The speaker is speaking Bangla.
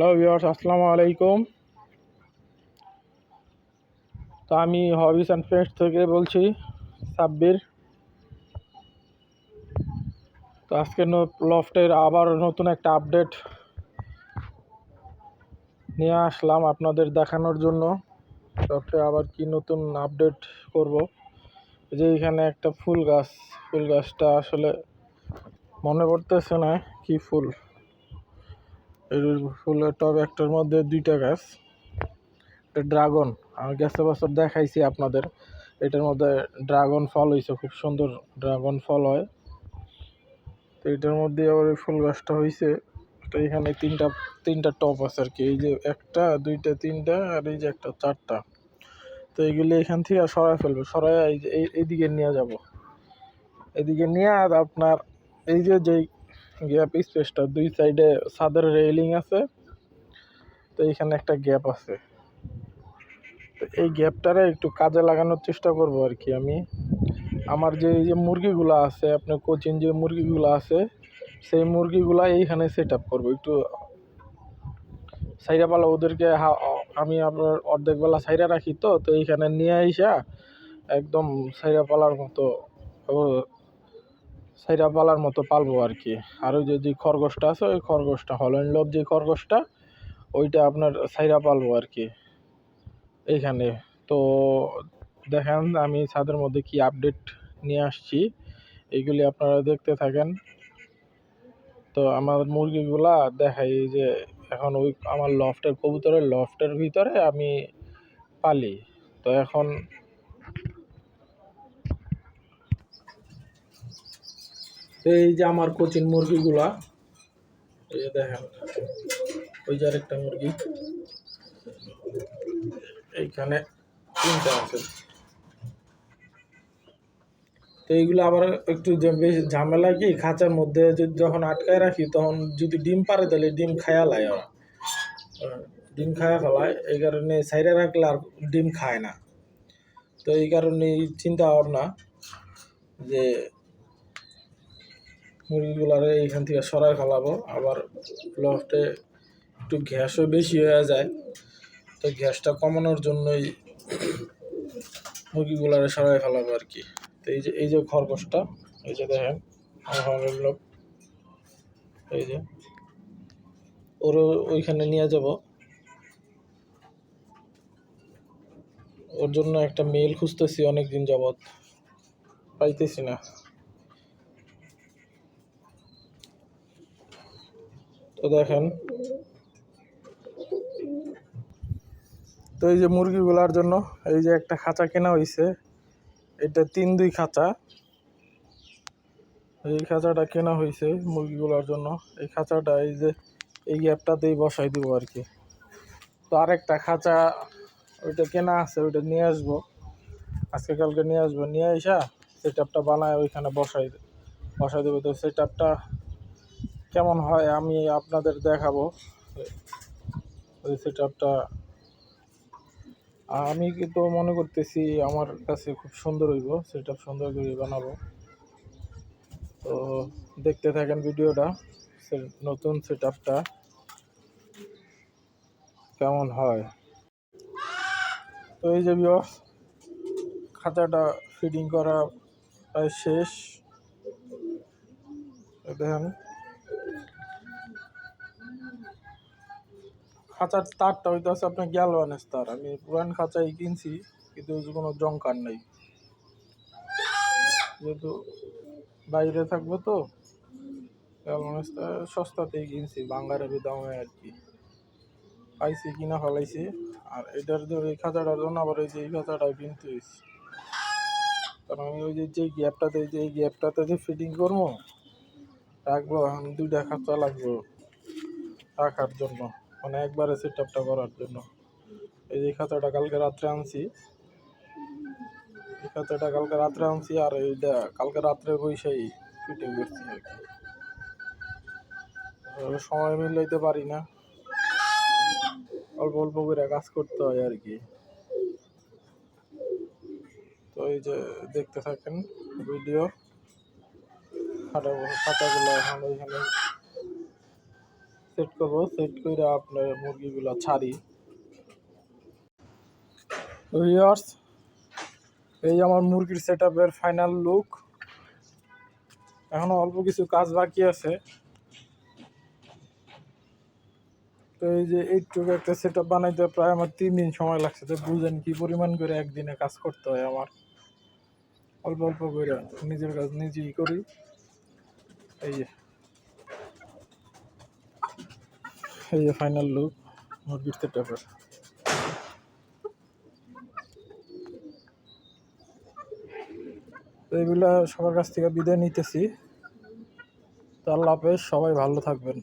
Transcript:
হ্যালো ভিউয়ার্স আসসালামু আলাইকুম। তো আমি হবিস অ্যান্ড ফ্রেন্ডস থেকে বলছি, সাব্বির। তো আজকে লফটের আবার নতুন একটা আপডেট নিয়ে আসলাম আপনাদের দেখানোর জন্য। লফটে আবার কি নতুন আপডেট করব? যে এখানে একটা ফুল গাছ, ফুল গাছটা আসলে মনে পড়তেছে না কি ফুল। ফুলের টব একটার মধ্যে দুইটা গাছ। এটা ড্রাগন। আমি গেছে বছর দেখাইছি আপনাদের। এটার মধ্যে ড্রাগন ফল হয়েছে খুব সুন্দর ড্রাগন ফল হয়। তো এটার মধ্যে আবার এই ফুল গাছটা হয়েছে তো এখানে তিনটা তিনটা টপ আছে আর কি এই যে একটা, দুইটা, তিনটা, আর এই যে একটা, চারটা। তো এইগুলি এখান থেকে আর সরাই ফেলব। সরাই এই যে, এই- এইদিকে নিয়ে যাব। এদিকে নিয়ে আর আপনার এই যে, যেই গ্যাপ স্পেসটা, দুই সাইডে ছাদের রেলিং আছে, তো এখানে একটা গ্যাপ আছে। তো এই গ্যাপটারে একটু কাজে লাগানোর চেষ্টা করব আর কি আমি। আমার যে, এই যে মুরগিগুলো আছে, আপনার কোচিন যে মুরগিগুলো আছে, সেই মুরগিগুলা এইখানে সেট আপ করব। একটু সাইরা পালা ওদেরকে আমি আপনার অর্ধেক বেলা সাইরা রাখি তো তো এইখানে নিয়ে আইসা একদম সাইরা পালার মতো সাইরা পালার মতো পালবো আর কি। আর ওই যে খরগোশটা আছে, ওই খরগোশটা হল্যান্ড লব যে খরগোশটা, ওইটা আপনার সাইরা পালবো আর কি। এইখানে। তো দেখেন, আমি ছাদের মধ্যে কি আপডেট নিয়ে আসছি। এইগুলি আপনারা দেখতে থাকেন। তো আমার মুরগিগুলা দেখাই যে, এখন ওই আমার লফটের কবুতরের লফটের ভিতরে আমি পালি। তো এখন এই যে আমার কোচিন মুরগিগুলা, এই যে দেখেন, ওই যে আরেকটা মুরগি। এইখানে তিনটা আছে। তো এইগুলো আবার একটু বেশ ঝামেলা কি, খাঁচার মধ্যে যদি যখন আটকায় রাখি, তখন যদি ডিম পারে তাহলে ডিম খায়া লাই ওরা। ডিম খায়া ফেলায়, এই কারণে সাইডে রাখলে আর ডিম খায় না। তো এই কারণে চিন্তা ভাবনা যে মুরগিগুলারে এইখান থেকে সরাই ফেলাবো। আবার লফটে একটু গ্যাসও বেশি হয়ে যায়। তো গ্যাসটা কমানোর জন্যই মুরগিগুলারে সরাই ফেলাবো আর কি। তো এই যে এই যে খরগোশটা, এই যে দেখেন আমার লোক। এই যে, ওরও ওইখানে নিয়ে যাব। ওর জন্য একটা মেল খুঁজতেছি অনেক দিন যাবৎ। পাইতেছি না। তো দেখেন। তো এই যে মুরগিগুলার জন্য এই যে একটা খাঁচা কেনা হয়েছে এটা তিন দুই খাঁচা। এই খাঁচাটা কেনা হয়েছে মুরগিগুলোর জন্য। এই খাঁচাটা এই যে এই গ্যাপটাতেই বসাই দিব আর কি। তো আরেকটা খাঁচা ওইটা কেনা আছে, ওইটা নিয়ে আসব। আজকে কালকে নিয়ে আসব। নিয়ে আসা সেট আপটা বানায় ওইখানে বসাই বসাই দেবো। তো সেট আপটা কেমন হয় আমি আপনাদের দেখাবো ওই সেট আপটা আমি কিন্তু মনে করতেছি আমার কাছে খুব সুন্দর হইব সেট আপ সুন্দর করে বানাবো। তো দেখতে থাকেন ভিডিওটা নতুন সেট আপটা কেমন হয়। তো এই যে ভিউয়ার্স খাঁচাটা ফিটিং করা প্রায় শেষ। দেখেন। খাঁচার তারটা হইতে আছে আপনার গ্যালওয়ানের তার আমি পুরান খাঁচাই কিনছি, কিন্তু ওই কোনো জংকার নেই। যেহেতু বাইরে থাকব তো গ্যালওয়ানের তার সস্তাতেই কিনছি বাঙ্গারের দামে আর কি। পাইছি, কিনা ফেলাইছি। আর এটার ধর এই খাঁচাটার জন্য আবার এই যে এই খাঁচাটাও কিনতে হয়েছে কারণ আমি ওই যে যে গ্যাপটাতে, যে এই গ্যাপটাতে যে ফিটিং করব, রাখব, এখন দুইটা খাঁচা লাগবো রাখার জন্য। মানে একবারে সেট আপটা করার জন্য। এই যে খাঁচাটা কালকে রাত্রে আনছি। এই খাতাটা কালকে রাত্রে আনছি আর এইটা কালকে রাত্রে বসেই ফিটিং করছি আর কি। সময় মিলাইতে পারি না। অল্প অল্প করে কাজ করতে হয় আর কি। তো এই যে দেখতে থাকেন ভিডিও। খাতা খাতাগুলো এখন ওইখানে সেট করব, সেট করে আপনার মুরগিগুলো ছাড়ি। ভিউয়ার্স এই আমার মুরগির সেট ফাইনাল লুক এখনও অল্প কিছু কাজ বাকি আছে। তো এই যে এইটুকু একটা সেট আপ বানাইতে প্রায় আমার তিন দিন সময় লাগছে, তো বুঝেন কি পরিমাণ করে একদিনে কাজ করতে হয় আমার। অল্প অল্প করে নিজের কাজ নিজেই করি। এই যে। এই যে ফাইনাল লুক মুরগির সেট এইগুলা সবার কাছ থেকে বিদায় নিতেছি। তো আল্লাহ হাফেজ, সবাই ভালো থাকবেন।